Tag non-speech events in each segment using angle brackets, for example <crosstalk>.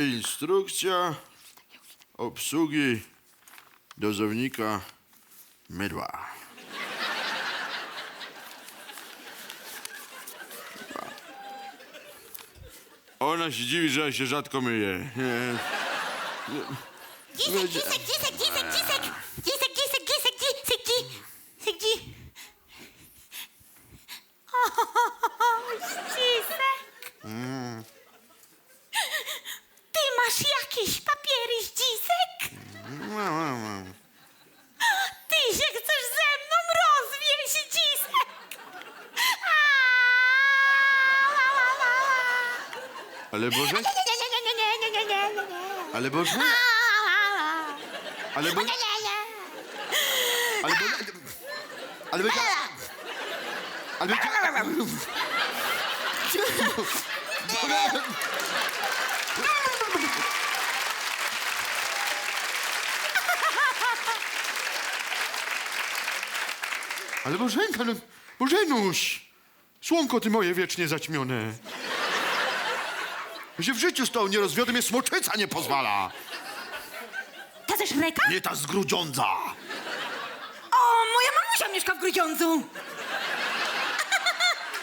Instrukcja obsługi dozownika mydła. Ona się dziwi, że się rzadko myję. Dzisek, dzisek, dzisek, dzisek, dzisek! Ale Boże... Ale Boże... Ale Boże... Ale Boże... Ale Boże... Ale Boże... Ale Boże... Ale Ale Bożenka, no, Bożenuś! Słonko ty moje wiecznie zaćmione. Ja się w życiu z tą nie rozwiodłem, mnie smoczyca nie pozwala. Ta ze Szreka? Nie ta z Grudziądza. O, moja mamusia mieszka w Grudziądzu. <laughs>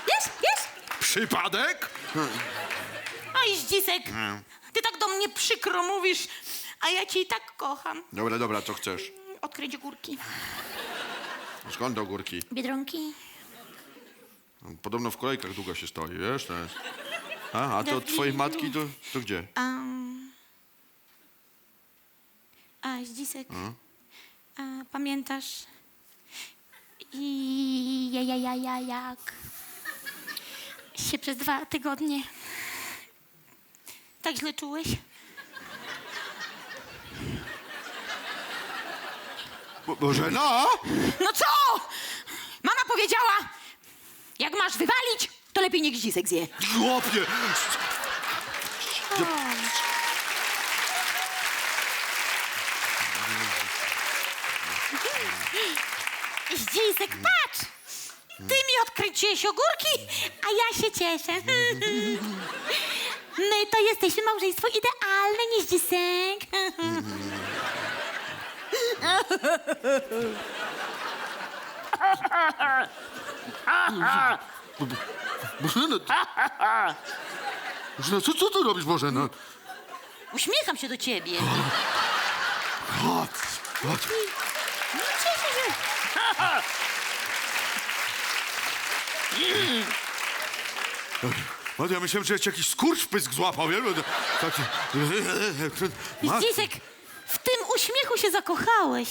Wiesz, wiesz? Przypadek? Oj, Zdzisek, ty tak do mnie przykro mówisz, a ja cię i tak kocham. Dobra, dobra, co chcesz? Odkryć górki. Skąd do górki? Biedronki. Podobno w kolejkach długo się stoi, wiesz? To jest... A, a to od twojej matki to, to gdzie? Um, a, Zdzisek, a, pamiętasz? I ja, ja, ja, ja, jak się przez dwa tygodnie tak źle czułeś? Bo, Bożena? No co? Mama powiedziała, jak masz wywalić, to lepiej niech Zdzisek zje. Chłopie! Zdzisek, patrz! Ty mi odkryciłeś ogórki, a ja się cieszę. <laughs> My to jesteśmy małżeństwo idealne, nie Zdzisek. <laughs> Bożena! Bożena, co, co ty robisz, Bożena? Uśmiecham się do ciebie. Chodź, chodź. No, cieszę się. Ładnie, ja myślałem, że ja ci jakiś skurcz w pysk złapał, wiesz? Taki... Zdzisek, w tym uśmiechu się zakochałeś.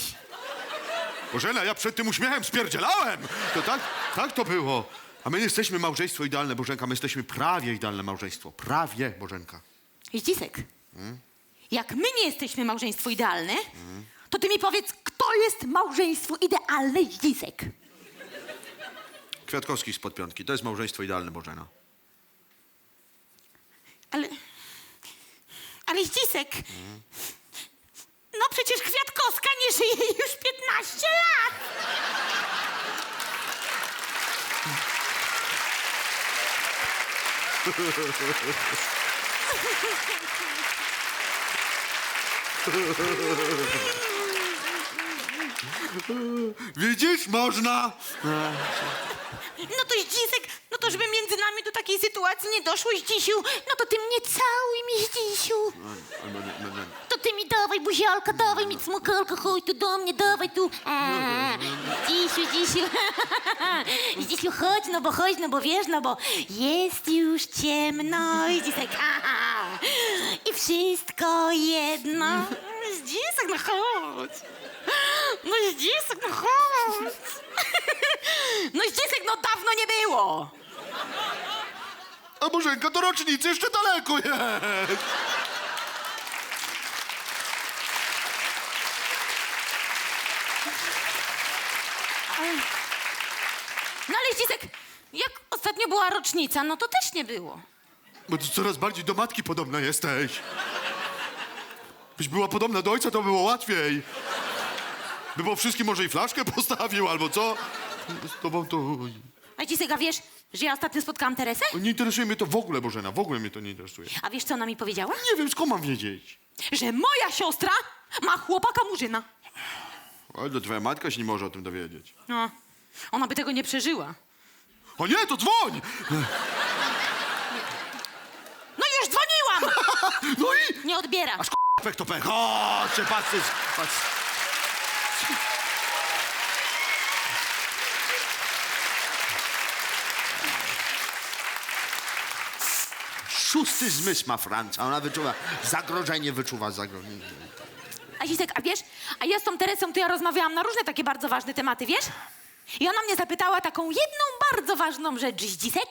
Bożena, ja przed tym uśmiechem spierdzielałem! To tak, tak to było. A my jesteśmy małżeństwo idealne, Bożenka. My jesteśmy prawie idealne małżeństwo. Prawie, Bożenka. Zdzisek, jak my nie jesteśmy małżeństwo idealne, to ty mi powiedz, kto jest małżeństwo idealne, Zdzisek? Kwiatkowski z podpiątki. To jest małżeństwo idealne, Bożena. Ale. Ale Zdzisek. No przecież Kwiatkowska nie żyje już 15 lat. Widzisz, można! No to Zdzisek, no to żeby między nami do takiej sytuacji nie doszło, Zdzisiu, no to ty mnie całuj mi, Zdzisiu. Albo nie, nie, nie to ty mi dawaj, buzialka, dawaj mi smukalka, chodź tu do mnie, dawaj tu. E, dzisiu, dzisiu. <laughs> Dzisiu, chodź, no bo chodź, no bo wiesz, no bo jest już ciemno. I tak, I wszystko jedno. No Zdzisek, no chodź. No zdzisek, no chodź. <laughs> No zdzisek, no dawno nie było. A Bożenka, do rocznicy jeszcze daleko jest. No ale Zdzisek, jak ostatnio była rocznica, no to też nie było. Bo ty coraz bardziej do matki podobna jesteś. Byś była podobna do ojca, to było łatwiej. By po wszystkim może i flaszkę postawił, albo co? Z tobą to... A Zdzisek, a wiesz, Że ja ostatnio spotkałam Teresę? Nie interesuje mnie to w ogóle, Bożena, w ogóle mnie to nie interesuje. A wiesz, co ona mi powiedziała? Nie wiem, skąd mam wiedzieć. Że moja siostra ma chłopaka murzyna. Ale to twoja matka się nie może o tym dowiedzieć. No, ona by tego nie przeżyła. O nie, to dzwoń! No już dzwoniłam! <laughs> No i... Nie odbiera. Aż k***a, pek to pek. Chodźcie, patrzcie, patrz. Szósty zmysł ma Franca. Ona wyczuwa zagrożenie, wyczuwa zagrożenie. A a wiesz, a ja z tą Teresą to ja rozmawiałam na różne takie bardzo ważne tematy, wiesz? I ona mnie zapytała taką jedną bardzo ważną rzecz, Zdzisek.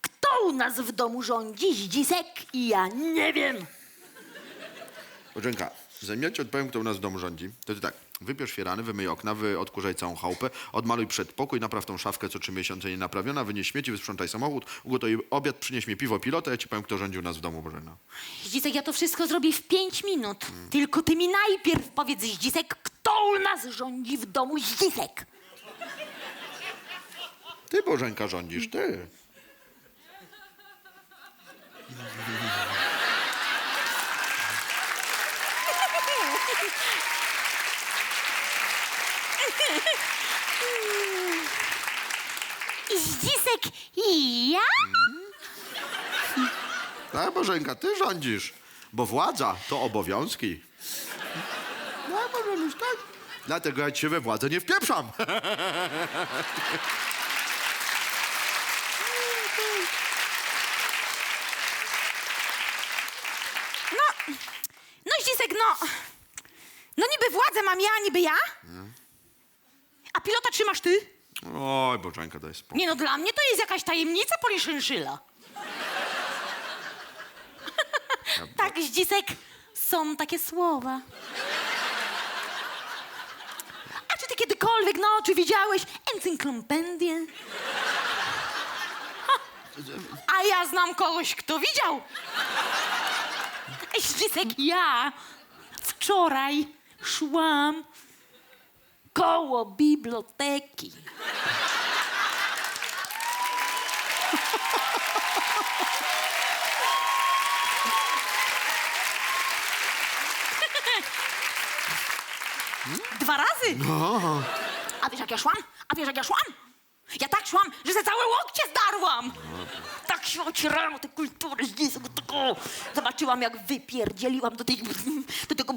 Kto u nas w domu rządzi, Zdzisek? I ja nie wiem. Bożenka, zanim ja ci odpowiem, kto u nas w domu rządzi, to ty tak, wypiesz fierany, wymyj okna, wy odkurzaj całą chałupę, odmaluj przedpokój, napraw tą szafkę co trzy miesiące nie naprawiona, wynieś śmieci, wysprzątaj samochód, ugotuj obiad, przynieś mi piwo, pilota, ja ci powiem, kto rządzi u nas w domu, Bożena. Zdzisek, ja to wszystko zrobię w pięć minut. Tylko ty mi najpierw powiedz, Zdzisek, kto u nas rządzi w domu, Zdzisek? Ty, Bożenka, rządzisz, ty. Zdzisek i ja? Tak, Bożenka, ty rządzisz, bo władza to obowiązki. No, Bożenuś, tak. Dlatego ja ci się we władzę nie wpieprzam. <laughs> No, no Zdzisek, no, no niby władzę mam ja, niby ja. A pilota trzymasz ty? Oj, Bożenka, daj spokój. Nie no, dla mnie to jest jakaś tajemnica poliszynszyla. tak, Zdzisek, są takie słowa. A czy ty kiedykolwiek na oczy widziałeś encyklopedię? A ja znam kogoś, kto widział. Zdzisek, ja wczoraj szłam koło biblioteki. Dwa razy. A wiesz jak ja szłam? A wiesz jak ja szłam? Ja tak szłam, że ze całe łokcie zdarłam. Tak się ocierałam o tę kulturę z zobaczyłam jak wypierdzieliłam do tej, do tego,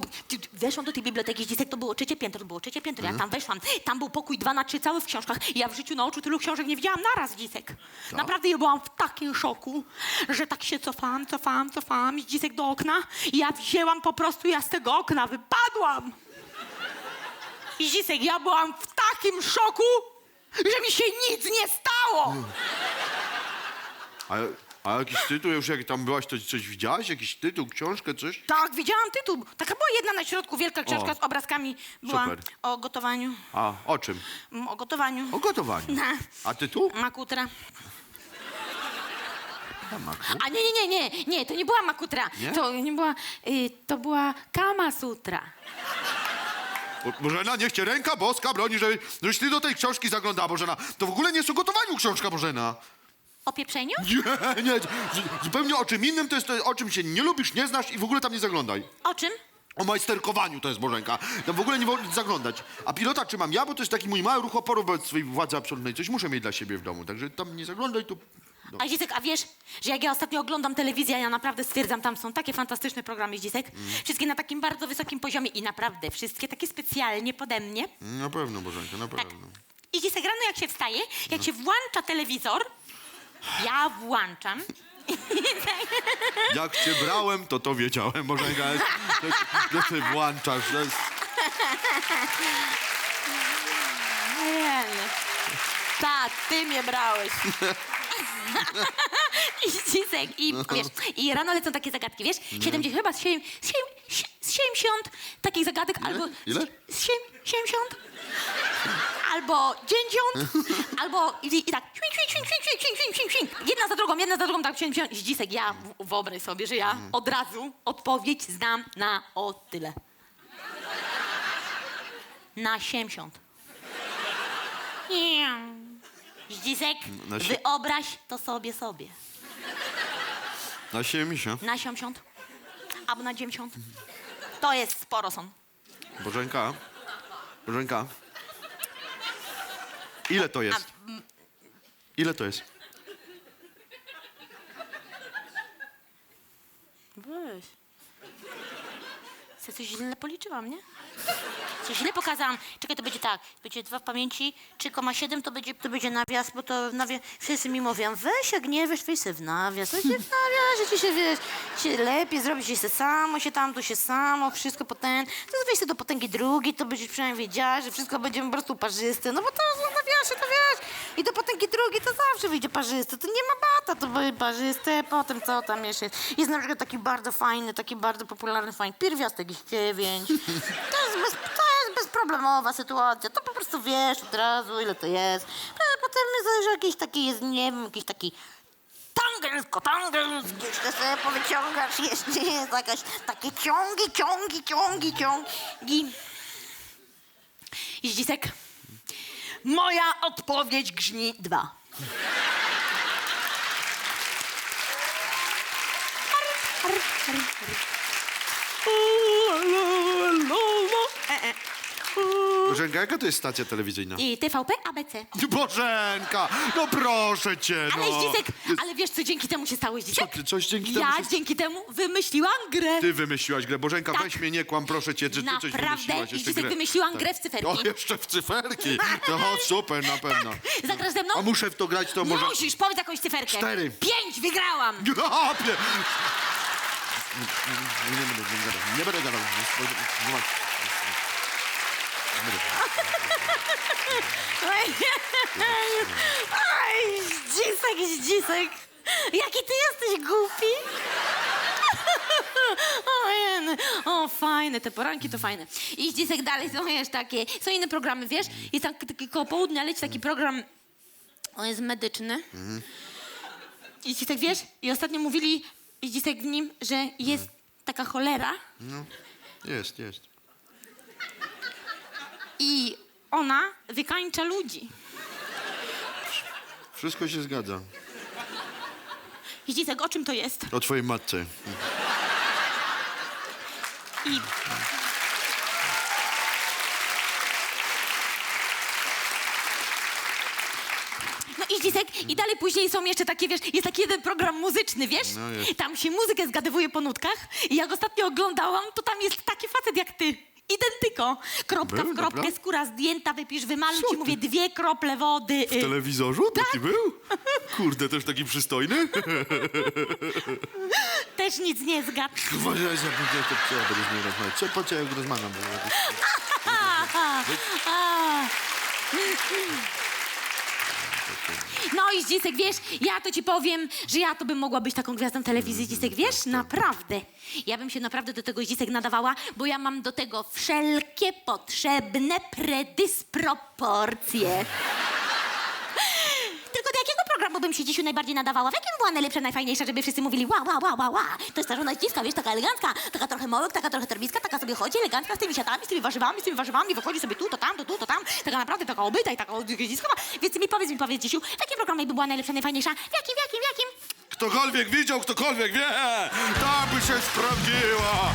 weszłam do tej biblioteki z dziecek, to było trzecie piętro, było trzecie piętro, ja tam weszłam, tam był pokój dwa na trzy, cały w książkach i ja w życiu na oczu tylu książek nie widziałam naraz dziecek. Naprawdę ja byłam w takim szoku, że tak się cofałam, cofałam, cofałam z dziecek do okna i ja wzięłam po prostu, ja z tego okna wypadłam. I Zisek, ja byłam w takim szoku, że mi się nic nie stało. A, a jakiś tytuł, już jak tam byłaś, to coś widziałaś? Jakiś tytuł, książkę, coś? Tak, widziałam tytuł. Taka była jedna na środku, wielka książka O. z obrazkami. Była Super. o gotowaniu. A, o czym? Mm, O gotowaniu. O gotowaniu. Na. A tytuł? Makutra. A, Maku. A nie, nie, nie, nie, nie, to nie była makutra. Nie? To nie była, y, to była Kama Sutra. Bo- Bożena, niech cię ręka boska broni, żeby, żebyś ty do tej książki zaglądała, Bożena. To w ogóle nie jest o gotowaniu książka, Bożena. O pieprzeniu? Nie, nie, zu- zupełnie o czym innym, to jest to, o czym się nie lubisz, nie znasz i w ogóle tam nie zaglądaj. O czym? O majsterkowaniu to jest Bożenka. Tam w ogóle nie wolno zaglądać. A pilota trzymam ja, bo to jest taki mój mały ruch oporu wobec swojej władzy absolutnej. Coś muszę mieć dla siebie w domu, także tam nie zaglądaj, tu... No. A Zisek, a wiesz, że jak ja ostatnio oglądam telewizję, ja naprawdę stwierdzam, tam są takie fantastyczne programy, Zisek. Mm. Wszystkie na takim bardzo wysokim poziomie i naprawdę wszystkie takie specjalnie pode mnie. Na pewno, Bożenka, na Tak. pewno. I Zisek, rano jak się wstaje, jak się włącza telewizor, ja włączam. <laughs> Jak cię brałem, to to wiedziałem, Bożenka. To, to ty włączasz, to jest... Nie, nie. Tak, ty mnie brałeś. I Zisek, i wiesz, i rano lecą takie zagadki, wiesz? 70, chyba z siem- z siem- z 70 takich zagadek, albo... Ile? z siem- 70? Albo 90, <laughs> albo i, i tak świng, świng, świng, świng, świng, świng, świng, świng. Jedna za drugą, jedna za drugą, tak 70. Zdzisek, ja w- wyobraź sobie, że ja od razu odpowiedź znam na o tyle. Na 70. Nie. Zdzisek, Na wyobraź to sobie sobie. Na 70. Na 80 albo na 90. To jest sporo są. Bożenka. Bożenka. Ile to jest? Ile to jest? Weź. Ja coś źle policzyłam, nie? Coś źle pokazałam. Czekaj, to będzie tak. Będzie dwa w pamięci, 3,7 to będzie, to będzie nawias, bo to nawias... Wszyscy mi mówią, weź jak nie wiesz, weź sobie w nawias. Weź się w nawiasie, ci się wiesz, się lepiej zrobi się samo, się tam, tu się samo, wszystko potem. To weź sobie do potęgi drugiej, to będziesz przynajmniej wiedziała, że wszystko będzie po prostu parzyste. No bo to w nawiasie, to wiesz. I do potęgi drugiej to zawsze wyjdzie parzyste. To nie ma bata, to będzie parzyste, potem co tam jeszcze jest. Jest na przykład taki bardzo fajny, taki bardzo popularny fajny pierwiastek z dziewięć. To <laughs> jest, bez, to jest bezproblemowa sytuacja. To po prostu wiesz od razu, ile to jest. A potem jest że jakiś taki jest, nie wiem, jakiś taki Tangens, kotangels, jeszcze sobie powyciągasz, jeszcze jest jakaś takie ciągi, ciągi, ciągi, ciągi. Jeździsek, moja odpowiedź grzmi dwa. E, e. Bożenka, jaka to jest stacja telewizyjna? I TVP ABC. Bożenka, no proszę cię, no. Ale Jeździsek, ale wiesz co dzięki temu się stało Jeździsek? Co ty, coś dzięki temu Ja się- dzięki temu wymyśliłam grę. Ty wymyśliłaś grę. Bożenka, Tak. weź mnie, nie kłam, proszę cię, czy ty coś Naprawdę? wymyśliłaś jeszcze Jeździsek, grę? Tak. wymyśliłam grę w cyferki. O, jeszcze w cyferki. No super, na pewno. Zagrasz ze mną? A muszę w to grać, to może... Musisz, powiedz jakąś cyferkę. Cztery. Pięć, wygrałam. Ja, pie... Nie, będę gadał. Nie będę gadał. Nie. <laughs> Oj, zdzisek, zdzisek. Jaki ty jesteś głupi. <laughs> O, o, fajne, te poranki to fajne. I zdzisek dalej są wiesz, takie, są inne programy, wiesz? Jest tam taki koło południa leci taki program, on jest medyczny. I zdzisek, wiesz? I ostatnio mówili, zdzisek w nim, że jest taka cholera No, jest, jest. I ona wykańcza ludzi. Wszystko się zgadza. Zdzisek, o czym to jest? O twojej matce. I No i Zdzisek, i dalej później są jeszcze takie, wiesz, jest taki jeden program muzyczny, wiesz? No jest. Tam się muzykę zgadywuje po nutkach i jak ostatnio oglądałam, to tam jest taki facet jak ty. Identyko. Kropka Był, w kropkę, dobra? skóra zdjęta, wypisz, wymaluj Co ci, ty? mówię, dwie krople wody. W telewizorzu taki był? <laughs> Kurde, też taki przystojny? <laughs> Też nic nie zgadł. Uważaj, że będzie to co ja będę z nim rozmawiać. Co, po A. No i Zdzisek, wiesz, ja to ci powiem, że ja to bym mogła być taką gwiazdą telewizji, Zdzisek, wiesz? Naprawdę. Ja bym się naprawdę do tego Zdzisek nadawała, bo ja mam do tego wszelkie potrzebne predysproporcje. Programu bym się dzisiaj najbardziej nadawała? W jakim była najlepsza, najfajniejsza, żeby wszyscy mówili ła, ła, ła, ła, ła. To jest ta żona Zdziska, wiesz, taka elegancka, taka trochę mołek, taka trochę torbiska, taka sobie chodzi elegancka z tymi siatami, z tymi warzywami, z tymi warzywami, wychodzi sobie tu, to tam, to tu, to tam, taka naprawdę taka obyta i taka Zdziskowa. Więc mi powiedz, mi powiedz, Dzisiu, w jakim programie by była najlepsza, najfajniejsza? W jakim, w jakim, w jakim? Ktokolwiek widział, ktokolwiek wie, ta by się sprawdziła.